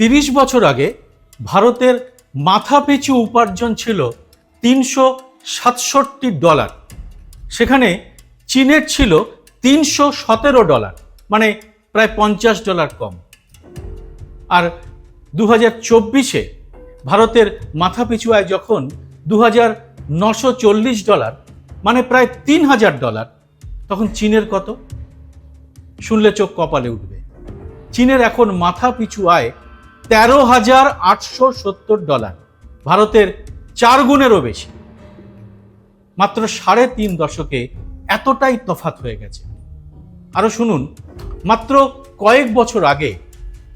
তিরিশ বছর আগে ভারতের মাথাপিছু উপার্জন ছিল তিনশো সাতষট্টি ডলার। সেখানে চীনের ছিল তিনশো সতেরো ডলার মানে প্রায় পঞ্চাশ ডলার কম। আর দু হাজার চব্বিশে ভারতের মাথাপিছু আয় যখন দু হাজার নশো চল্লিশ ডলার মানে প্রায় তিন হাজার ডলার, তখন চীনের কত? শুনলে চোখ কপালে উঠবে। চীনের এখন মাথা পিছু আয় তেরো হাজার আটশো সত্তর ডলার। ভারতের চার গুণেরও বেশি। মাত্র সাড়ে তিন দশকে এতটাই তফাত হয়ে গেছে। আরও শুনুন, মাত্র কয়েক বছর আগে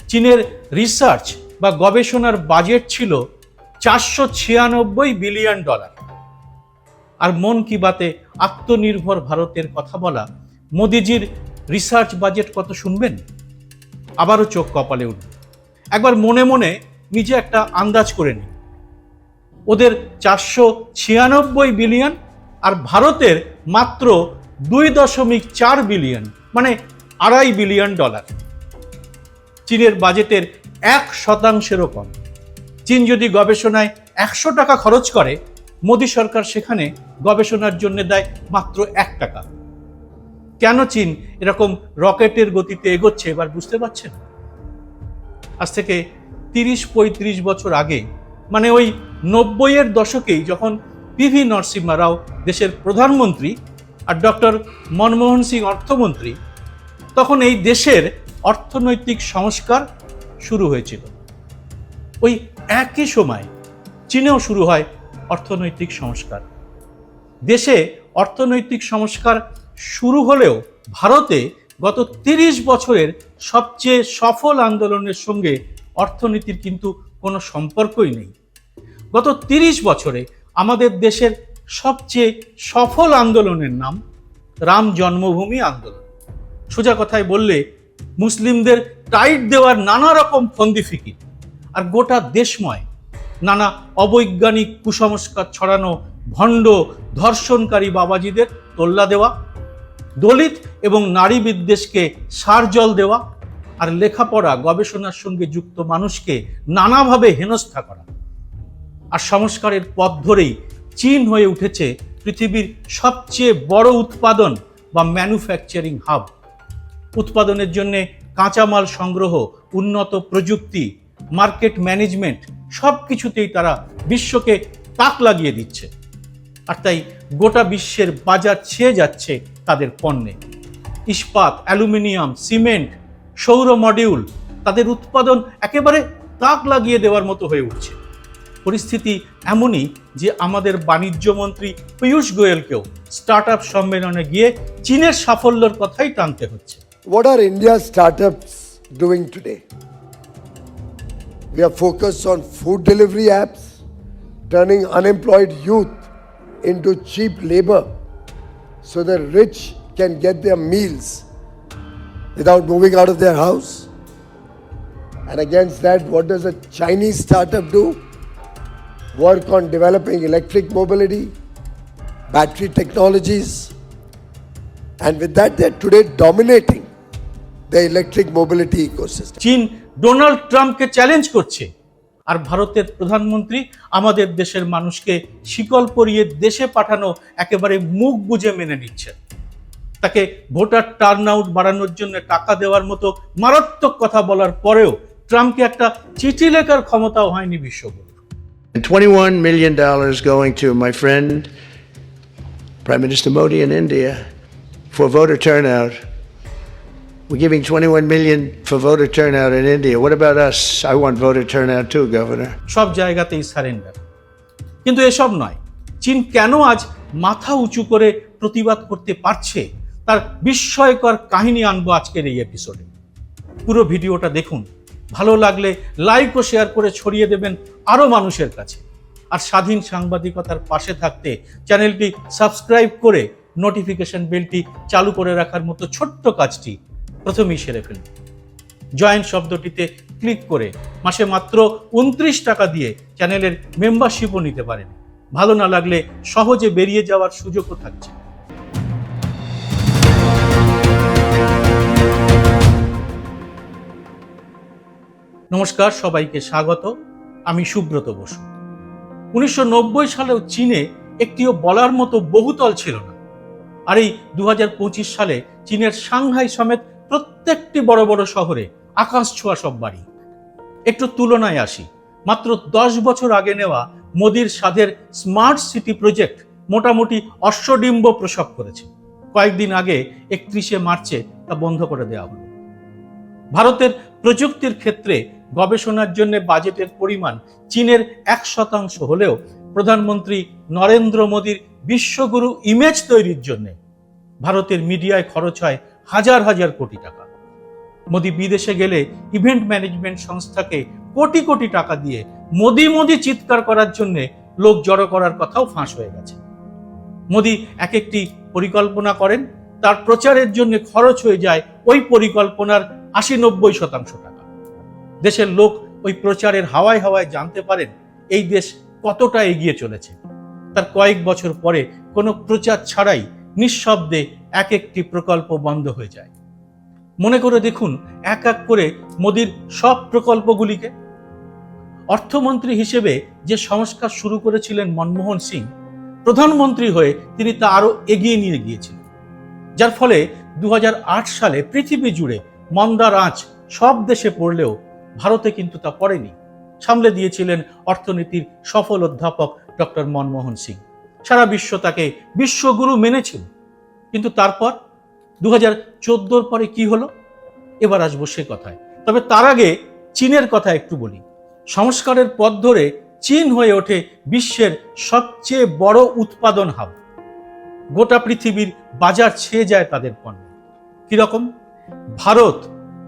চীনের রিসার্চ বা গবেষণার বাজেট ছিল চারশো ছিয়ানব্বই বিলিয়ন ডলার। আর মন কি বাতে আত্মনির্ভর ভারতের কথা বলা মোদিজির রিসার্চ বাজেট কত শুনবেন? আবারও চোখ কপালে উঠবে। একবার মনে মনে নিজে একটা আন্দাজ করে নিন। ওদের চারশো ছিয়ানব্বই বিলিয়ন আর ভারতের মাত্র দুই দশমিক চার বিলিয়ন মানে আড়াই বিলিয়ন ডলার। চীনের বাজেটের এক শতাংশেরও কম। চীন যদি গবেষণায় একশো টাকা খরচ করে, মোদী সরকার সেখানে গবেষণার জন্য দেয় মাত্র এক টাকা। কেন চীন এরকম রকেটের গতিতে এগোচ্ছে, এবার বুঝতে পারছেন? আজ থেকে তিরিশ পঁয়ত্রিশ বছর আগে মানে ওই নব্বইয়ের দশকেই যখন পিভি নরসিম্হা রাও দেশের প্রধানমন্ত্রী আর ডক্টর মনমোহন সিং অর্থমন্ত্রী, তখন এই দেশের অর্থনৈতিক সংস্কার শুরু হয়েছিল। ওই একই সময় চীনেও শুরু হয় অর্থনৈতিক সংস্কার। দেশে অর্থনৈতিক সংস্কার শুরু হলেও ভারতে গত তিরিশ বছরের সবচেয়ে সফল আন্দোলনের সঙ্গে অর্থনীতির কিন্তু কোনো সম্পর্কই নেই। গত তিরিশ বছরে আমাদের দেশের সবচেয়ে সফল আন্দোলনের নাম রাম জন্মভূমি আন্দোলন। সোজা কথায় বললে, মুসলিমদের টাইট দেওয়ার নানা রকম ফন্দি ফিকির আর গোটা দেশময় নানা অবৈজ্ঞানিক কুসংস্কার ছড়ানো ভণ্ড ধর্ষণকারী বাবাজিদের তোল্লা দেওয়া দলিত এবং নারী বিদ্বেষকে সার জল দেওয়া আর লেখাপড়া, গবেষণার সঙ্গে যুক্ত মানুষকে নানাভাবে হেনস্থা করা। আর সংস্কারের পথ ধরেই চীন হয়ে উঠেছে পৃথিবীর সবচেয়ে বড় উৎপাদন বা ম্যানুফ্যাকচারিং হাব উৎপাদনের জন্যে কাঁচামাল সংগ্রহ, উন্নত প্রযুক্তি মার্কেট ম্যানেজমেন্ট সব কিছুতেই তারা বিশ্বকে তাক লাগিয়ে দিচ্ছে। আর তাই গোটা বিশ্বের বাজার ছেয়ে যাচ্ছে তাদের পণ্যে। ইস্পাত অ্যালুমিনিয়াম সিমেন্ট সৌর মডিউল তাদের উৎপাদন একেবারে তাক লাগিয়ে দেওয়ার মতো হয়ে উঠছে। পরিস্থিতি এমনই যে আমাদের বাণিজ্য মন্ত্রী পীয়ূষ গোয়েলকেও স্টার্ট আপ সম্মেলনে গিয়ে চীনের সাফল্যের কথাই টানতে হচ্ছে। What are India's startups doing today? We are focused on food delivery apps, turning unemployed youth into cheap labor so the rich can get their meals without moving out of their house? And against that, what does a Chinese startup do? Work on developing electric mobility, battery technologies, and with that, they're today dominating the electric mobility ecosystem. চীন Donald ট্রাম্পকে challenge করছে আর ভারতের প্রধানমন্ত্রী আমাদের দেশের মানুষকে শিকল পরিয়ে দেশে পাঠানো একেবারে মুখ বুজে মেনে নিচ্ছে তাকে ভোটার টার্ন আউট বাড়ানোর জন্য টাকা দেওয়ার মতো মারাত্মক কথা বলার পরেও ট্রাম্পকে একটা চিঠি লেখার ক্ষমতাও হয়নি বিশ্বগুরু And $21 million going to my friend, Prime Minister Modi in India, for voter turnout. We're giving 21 million for voter turnout in India. What about us? I want voter turnout too, Governor. সব জায়গাতেই surrender কিন্তু এসব নয় চীন কেন আজ মাথা উঁচু করে প্রতিবাদ করতে পারছে তার বিস্ময়কর কাহিনী আনব আজকের এই এপিসোডে পুরো ভিডিওটা দেখুন ভালো লাগলে লাইক ও শেয়ার করে ছড়িয়ে দেবেন আরও মানুষের কাছে আর স্বাধীন সাংবাদিকতার পাশে থাকতে চ্যানেলটি সাবস্ক্রাইব করে নোটিফিকেশন বেলটি চালু করে রাখার মতো ছোট্ট কাজটি প্রথমেই সেরে ফেলুন। জয়েন শব্দটিতে ক্লিক করে মাসে মাত্র উনত্রিশ টাকা দিয়ে চ্যানেলের মেম্বারশিপও নিতে পারেন। ভালো না লাগলে সহজে বেরিয়ে যাওয়ার সুযোগও থাকছে। নমস্কার, সবাইকে স্বাগত। আমি সুব্রত বসু। উনিশশো সালেও চীনে একটিও বলার মতো বহুতল ছিল না। আর এই দু হাজার পঁচিশ সালে চীনের সাংহাই সমেত প্রত্যেকটি বড় বড় শহরে আকাশ ছোঁয়া সব বাড়ি। একটু তুলনায় আসি, মাত্র দশ বছর আগে নেওয়া মোদির সাধের স্মার্ট সিটি প্রজেক্ট মোটামুটি অশ্বডিম্ব প্রসব করেছে। কয়েকদিন আগে একত্রিশে মার্চে তা বন্ধ করে দেওয়া হলো। ভারতের প্রযুক্তির ক্ষেত্রে গবেষণার জন্য বাজেটের পরিমাণ চীনের এক শতাংশ হলেও প্রধানমন্ত্রী নরেন্দ্র মোদীর বিশ্বগুরু ইমেজ তৈরির জন্য। ভারতের মিডিয়ায় খরচ হয় হাজার হাজার কোটি টাকা। মোদি বিদেশে গেলে ইভেন্ট ম্যানেজমেন্ট সংস্থাকে কোটি কোটি টাকা দিয়ে মোদি মোদি চিৎকার করার জন্য লোক জড়ো করার কথাও ফাঁস হয়ে গেছে। মোদি এক একটি পরিকল্পনা করেন, তার প্রচারের জন্য খরচ হয়ে যায় ওই পরিকল্পনার আশি নব্বই শতাংশ টাকা। দেশের লোক ওই প্রচারের হাওয়ায় হাওয়ায় জানতে পারেন এই দেশ কতটা এগিয়ে চলেছে। তার কয়েক বছর পরে কোনো প্রচার ছাড়াই নিঃশব্দে এক একটি প্রকল্প বন্ধ হয়ে যায়। মনে করে দেখুন, এক এক করে মোদির সব প্রকল্পগুলিকে। অর্থমন্ত্রী হিসেবে যে সংস্কার শুরু করেছিলেন মনমোহন সিং, প্রধানমন্ত্রী হয়ে তিনি তা আরও এগিয়ে নিয়ে গিয়েছিলেন। যার ফলে দু হাজার আট সালে পৃথিবী জুড়ে মন্দার আঁচ সব দেশে পড়লেও ভারতে কিন্তু তা পড়েনি, সামলে দিয়েছিলেন অর্থনীতির সফল অধ্যাপক ডক্টর মনমোহন সিং। সারা বিশ্ব তাকে বিশ্বগুরু মেনেছিল কিন্তু তারপর দু হাজার চোদ্দোর পরে কি হলো? এবার আসব সে কথায়। তবে তার আগে চীনের কথা একটু বলি। সংস্কারের পথ ধরে চীন হয়ে ওঠে বিশ্বের সবচেয়ে বড় উৎপাদন হাব। গোটা পৃথিবীর বাজার ছেয়ে যায় তাদের পণ্য। কীরকম? ভারত,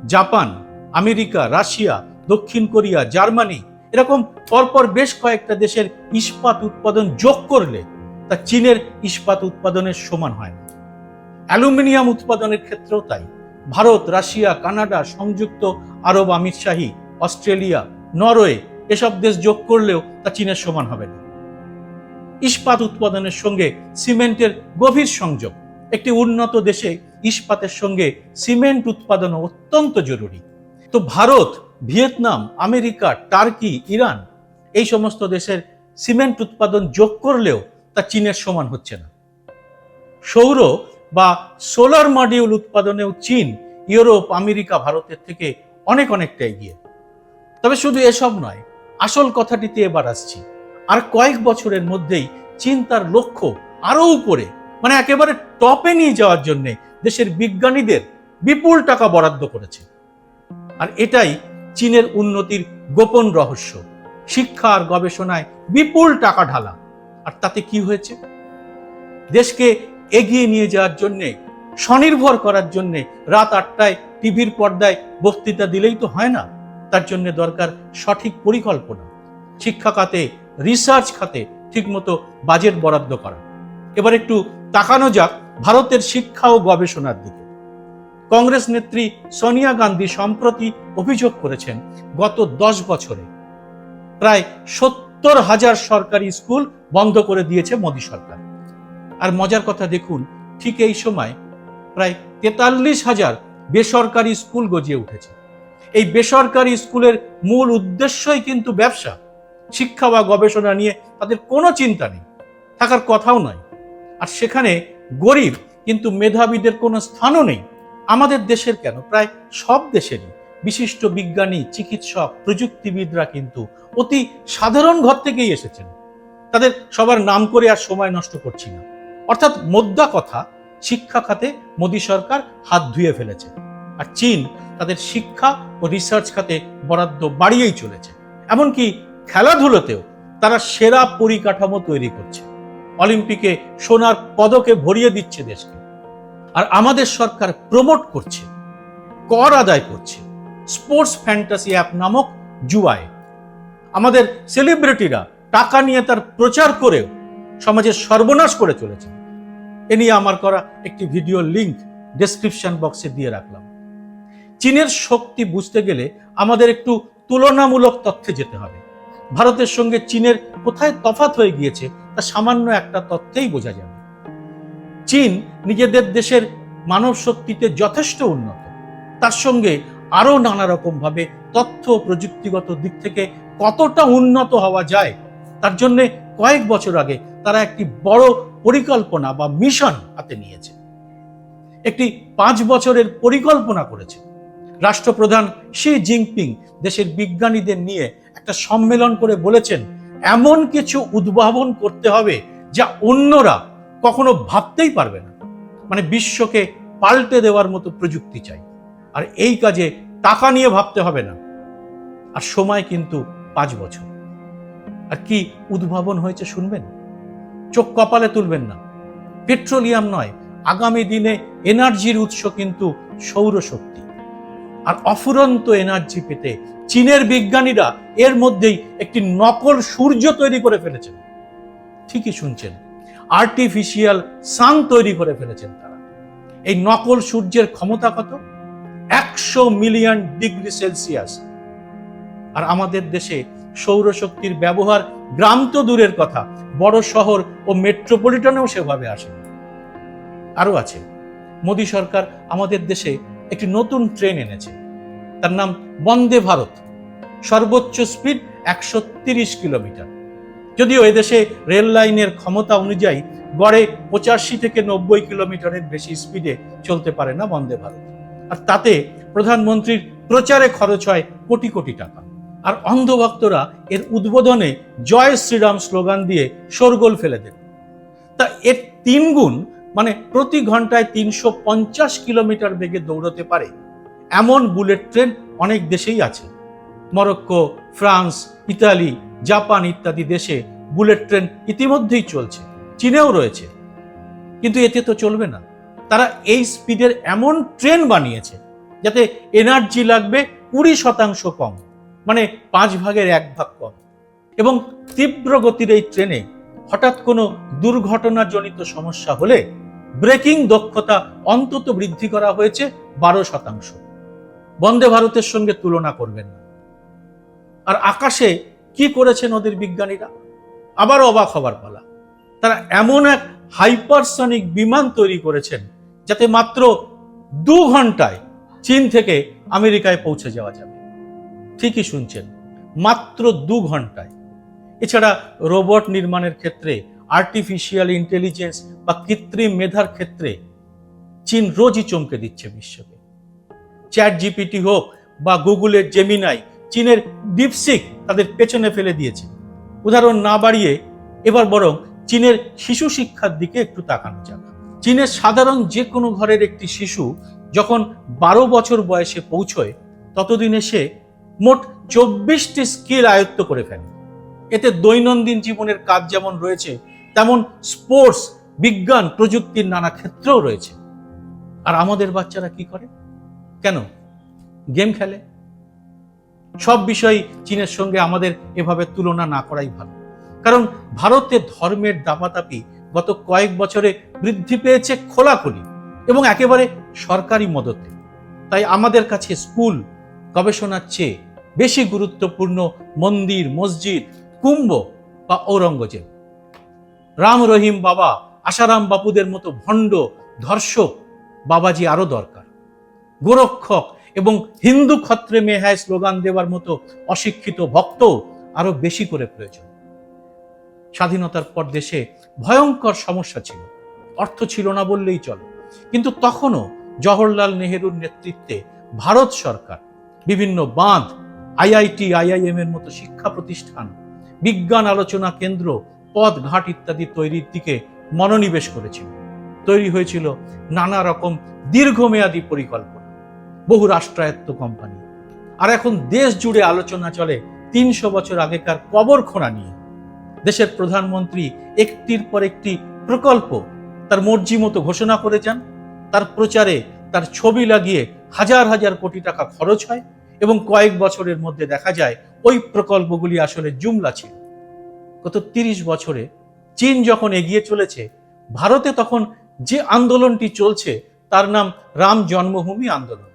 জাপান, আমেরিকা, রাশিয়া, দক্ষিণ কোরিয়া, জার্মানি, এরকম পরপর বেশ কয়েকটা দেশের ইস্পাত উৎপাদন যোগ করলে তা চীনের ইস্পাত উৎপাদনের সমান হয় না। অ্যালুমিনিয়াম উৎপাদনের ক্ষেত্রেও তাই। ভারত, রাশিয়া, কানাডা, সংযুক্ত আরব আমিরশাহী, অস্ট্রেলিয়া, নরওয়ে এসব দেশ যোগ করলেও তা চীনের সমান হবে না। ইস্পাত উৎপাদনের সঙ্গে সিমেন্টের গভীর সংযোগ। একটি উন্নত দেশে ইস্পাতের সঙ্গে সিমেন্ট উৎপাদন অত্যন্ত জরুরি। তো Bharat, Vietnam, America, Turkey, Iran এই সমস্ত দেশের সিমেন্ট উৎপাদন যোগ করলেও তা চীনের সমান হচ্ছে না। সৌর বা সোলার মডিউল উৎপাদনেও চীন, ইউরোপ, আমেরিকা, ভারতের থেকে অনেক অনেকটা এগিয়ে। তবে শুধু এসব নয়, আসল কথাটিতে এবার আসছি। আর কয়েক বছরের মধ্যেই চীন তার লক্ষ্য আরও উপরে মানে একেবারে টপে নিয়ে যাওয়ার জন্য দেশের বিজ্ঞানীদের বিপুল টাকা বরাদ্দ করেছে। আর এটাই চীনের উন্নতির গোপন রহস্য। শিক্ষা আর গবেষণায় বিপুল টাকা ঢালা। আর তাতে কি হয়েছে? দেশকে এগিয়ে নিয়ে যাওয়ার জন্যে, স্বনির্ভর করার জন্যে রাত আটটায় টিভির পর্দায় বক্তৃতা দিলেই তো হয় না। তার জন্য দরকার সঠিক পরিকল্পনা, শিক্ষা খাতে রিসার্চ খাতে ঠিকমতো বাজেট বরাদ্দ করা। এবার একটু তাকানো যাক ভারতের শিক্ষা ও গবেষণার দিকে। কংগ্রেস নেত্রী সোনিয়া গান্ধী সম্প্রতি অভিযোগ করেছেন, গত দশ বছরে প্রায় সত্তর হাজার সরকারি স্কুল বন্ধ করে দিয়েছে মোদী সরকার। আর মজার কথা দেখুন, ঠিক এই সময় প্রায় তেতাল্লিশ হাজার বেসরকারি স্কুল গজিয়ে উঠেছে। এই বেসরকারি স্কুলের মূল উদ্দেশ্যই কিন্তু ব্যবসা। শিক্ষা বা গবেষণা নিয়ে তাদের কোনো চিন্তা নেই, থাকার কথাও নয়। আর সেখানে গরিব কিন্তু মেধাবীদের কোনো স্থানও নেই। আমাদের দেশের কেন? প্রায় সব দেশেরই বিশিষ্ট বিজ্ঞানী, চিকিৎসক, প্রযুক্তিবিদরা কিন্তু অতি সাধারণ ঘর থেকেই এসেছেন। তাদের সবার নাম করে আর সময় নষ্ট করছি না। অর্থাৎ মোদ্দা কথা, শিক্ষা খাতে মোদী সরকার হাত ধুয়ে ফেলেছে। আর চীন তাদের শিক্ষা ও রিসার্চ খাতে বরাদ্দ বাড়িয়েই চলেছে। এমনকি খেলাধুলোতেও তারা সেরা পরিকাঠামো তৈরি করছে। অলিম্পিকে সোনার পদকে ভরিয়ে দিচ্ছে দেশকে। আর আমাদের সরকার প্রমোট করছে, কর আদায় করছে। স্পোর্টস ফ্যান্টাসি অ্যাপ নামক জুয়ায়। আমাদের সেলিব্রিটিরা টাকা নিয়ে তার প্রচার করেও সমাজের সর্বনাশ করে চলেছে। এ নিয়ে আমার করা একটি ভিডিও লিংক ডেসক্রিপশন বক্সে দিয়ে রাখলাম। চীনের শক্তি বুঝতে গেলে আমাদের একটু তুলনামূলক তথ্যে যেতে হবে। ভারতের সঙ্গে চীনের কোথায় তফাত হয়ে গিয়েছে তা সামান্য একটা তথ্যেই বোঝা যাবে। চীন নিজেদের দেশের মানব শক্তিতে যথেষ্ট উন্নত। তার সঙ্গে আরও নানা রকমভাবে তথ্য প্রযুক্তিগত দিক থেকে কতটা উন্নত হওয়া যায়, তার জন্য কয়েক বছর আগে তারা একটি বড় পরিকল্পনা বা মিশন হাতে নিয়েছে। একটি পাঁচ বছরের পরিকল্পনা করেছে। রাষ্ট্রপ্রধান শি জিনপিং দেশের বিজ্ঞানীদের নিয়ে একটা সম্মেলন করে বলেছেন, এমন কিছু উদ্ভাবন করতে হবে যা অন্যরা কখনো ভাবতেই পারবে না। মানে বিশ্বকে পাল্টে দেওয়ার মতো প্রযুক্তি চাই। আর এই কাজে টাকা নিয়ে ভাবতে হবে না। আর সময় কিন্তু পাঁচ বছর। আর কি উদ্ভাবন হয়েছে শুনবেন? চোখ কপালে তুলবেন না। পেট্রোলিয়াম নয়, আগামী দিনে এনার্জির উৎস কিন্তু সৌরশক্তি। আর অফুরন্ত এনার্জি পেতে চীনের বিজ্ঞানীরা এর মধ্যেই একটি নকল সূর্য তৈরি করে ফেলেছেন। ঠিকই শুনছেন, আর্টিফিশিয়াল সান তৈরি করে ফেলেছেন তারা। এই নকল সূর্যের ক্ষমতা কত? একশো মিলিয়ন ডিগ্রি সেলসিয়াস। আর আমাদের দেশে সৌরশক্তির ব্যবহার গ্রাম তো দূরের কথা, বড় শহর ও মেট্রোপলিটনেও সেভাবে আসে আরও আছে, মোদী সরকার আমাদের দেশে একটি নতুন ট্রেন এনেছে। তার নাম বন্দে ভারত, সর্বোচ্চ স্পিড একশো কিলোমিটার। যদিও এদেশে রেল লাইনের ক্ষমতা অনুযায়ী গড়ে পঁচাশি থেকে নব্বই কিলোমিটারের বেশি স্পিডে চলতে পারে না বন্দে ভারত। আর তাতে প্রধানমন্ত্রীর প্রচারে খরচ হয় কোটি কোটি টাকা। আর অন্ধভক্তরা এর উদ্বোধনে জয় শ্রীরাম স্লোগান দিয়ে শোরগোল ফেলে দেন তা এর তিন গুণ মানে প্রতি ঘন্টায় তিনশো পঞ্চাশ কিলোমিটার বেগে দৌড়তে পারে এমন বুলেট ট্রেন অনেক দেশেই আছে। মরক্কো, ফ্রান্স, ইতালি, জাপান ইত্যাদি দেশে বুলেট ট্রেন ইতিমধ্যেই চলছে, চীনেও রয়েছে। কিন্তু এতে তো চলবে না। তারা এই স্পিডের এমন ট্রেন বানিয়েছে যাতে এনার্জি লাগবে কুড়ি শতাংশ কম। মানে পাঁচ ভাগের এক ভাগ কম। এবং তীব্র গতির এই ট্রেনে হঠাৎ কোনো দুর্ঘটনাজনিত সমস্যা হলে ব্রেকিং দক্ষতা অন্তত বৃদ্ধি করা হয়েছে বারো শতাংশ। বন্দে ভারতের সঙ্গে তুলনা করবেন না। আর আকাশে কি করেছেন ওদের বিজ্ঞানীরা? আবার অবাক হবার পালা। তারা এমন এক হাইপারসনিক বিমান তৈরি করেছেন যাতে মাত্র দু ঘন্টায় চীন থেকে আমেরিকায় পৌঁছে যাওয়া যাবে। ঠিকই শুনছেন, মাত্র দু ঘন্টায়। এছাড়া রোবট নির্মাণের ক্ষেত্রে আর্টিফিশিয়াল ইন্টেলিজেন্স বা কৃত্রিম মেধার ক্ষেত্রে, চীন রোজই চমকে দিচ্ছে বিশ্বকে। চ্যাট জিপিটি হোক বা গুগলের জেমিনাই চীনের ডিপসিক তাদের পেছনে ফেলে দিয়েছে। উদাহরণ না বাড়িয়ে, এবার বরং চীনের শিশু শিক্ষার দিকে একটু তাকানো যাক। চীনের সাধারণ যে কোনো ঘরের একটি শিশু যখন বারো বছর বয়সে পৌঁছয়, ততদিনে সে মোট চব্বিশটি স্কিল আয়ত্ত করে ফেলে। এতে দৈনন্দিন জীবনের কাজ যেমন রয়েছে, তেমন স্পোর্টস, বিজ্ঞান, প্রযুক্তির নানা ক্ষেত্রেও রয়েছে। আর আমাদের বাচ্চারা কি করে? কেন? গেম খেলে। সব বিষয় চীনের সঙ্গে আমাদের এভাবে তুলনা না করাই ভালো। কারণ ভারতে ধর্মের দাপাতাপি গত কয়েক বছরে বৃদ্ধি পেয়েছে খোলাখুলি এবং একেবারে সরকারি মদতে। তাই আমাদের কাছে স্কুল, গবেষণার চেয়ে বেশি গুরুত্বপূর্ণ মন্দির, মসজিদ, কুম্ভ বা ঔরঙ্গজেব। রাম রহিম বাবা, আশারাম বাপুদের মতো ভণ্ড ধর্ষক বাবাজি আরও দরকার। গোরক্ষক এবং হিন্দু ক্ষত্রে মেহায় স্লোগান দেওয়ার মতো অশিক্ষিত ভক্ত আরও বেশি করে প্রয়োজন। স্বাধীনতার পর দেশে ভয়ঙ্কর সমস্যা ছিল। অর্থ ছিল না বললেই চলে। কিন্তু তখনও জওহরলাল নেহেরুর নেতৃত্বে ভারত সরকার বিভিন্ন বাঁধ আইআইটি, আইআইএম এর মতো শিক্ষা প্রতিষ্ঠান, বিজ্ঞান আলোচনা কেন্দ্র পথ ঘাট ইত্যাদি তৈরির দিকে মনোনিবেশ করেছিল। তৈরি হয়েছিল নানা রকম দীর্ঘমেয়াদী পরিকল্পনা, বহু রাষ্ট্রায়ত্ত কোম্পানি। আর এখন দেশ জুড়ে আলোচনা চলে তিনশো বছর আগেকার কবর খোঁড়া নিয়ে। দেশের প্রধানমন্ত্রী একটির পর একটি প্রকল্প তার মর্জি মতো ঘোষণা করে যান তার প্রচারে তার ছবি লাগিয়ে হাজার হাজার কোটি টাকা খরচ হয়। এবং কয়েক বছরের মধ্যে দেখা যায় ওই প্রকল্পগুলি আসলে জুমলা ছিল। গত তিরিশ বছরে চীন যখন এগিয়ে চলেছে, ভারতে তখন যে আন্দোলনটি চলছে, তার নাম রাম জন্মভূমি আন্দোলন।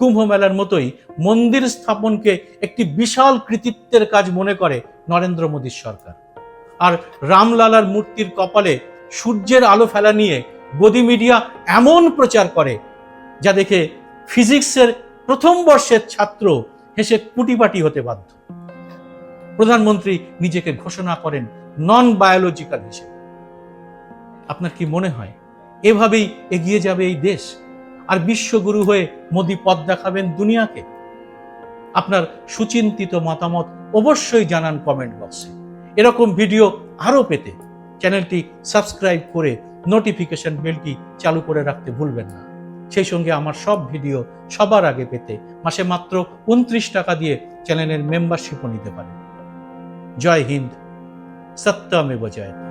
কুম্ভ মেলার মতোই মন্দির স্থাপনকে একটি বিশাল কৃতিত্বের কাজ মনে করে নরেন্দ্র মোদীর সরকার। আর রামলালার মূর্তির কপালে সূর্যের আলো ফেলা নিয়ে গদি মিডিয়া এমন প্রচার করে, যা দেখে ফিজিক্সের প্রথম বর্ষের ছাত্র হেসে কুটিপাটি হতে বাধ্য। প্রধানমন্ত্রী নিজেকে ঘোষণা করেন নন বায়োলজিক্যাল হিসেবে। আপনার কি মনে হয়, এভাবেই এগিয়ে যাবে এই দেশ? আর বিশ্বগুরু হয়ে মোদি পথ দেখাবেন দুনিয়াকে? আপনার সুচিন্তিত মতামত অবশ্যই জানান কমেন্ট বক্সে এরকম ভিডিও আরও পেতে চ্যানেলটি সাবস্ক্রাইব করে নোটিফিকেশন বেলটি চালু করে রাখতে ভুলবেন না। সেই সঙ্গে আমার সব ভিডিও সবার আগে পেতে মাসে মাত্র উনত্রিশ টাকা দিয়ে চ্যানেলের মেম্বারশিপও নিতে পারেন। জয় হিন্দ। সত্যমে জয়তে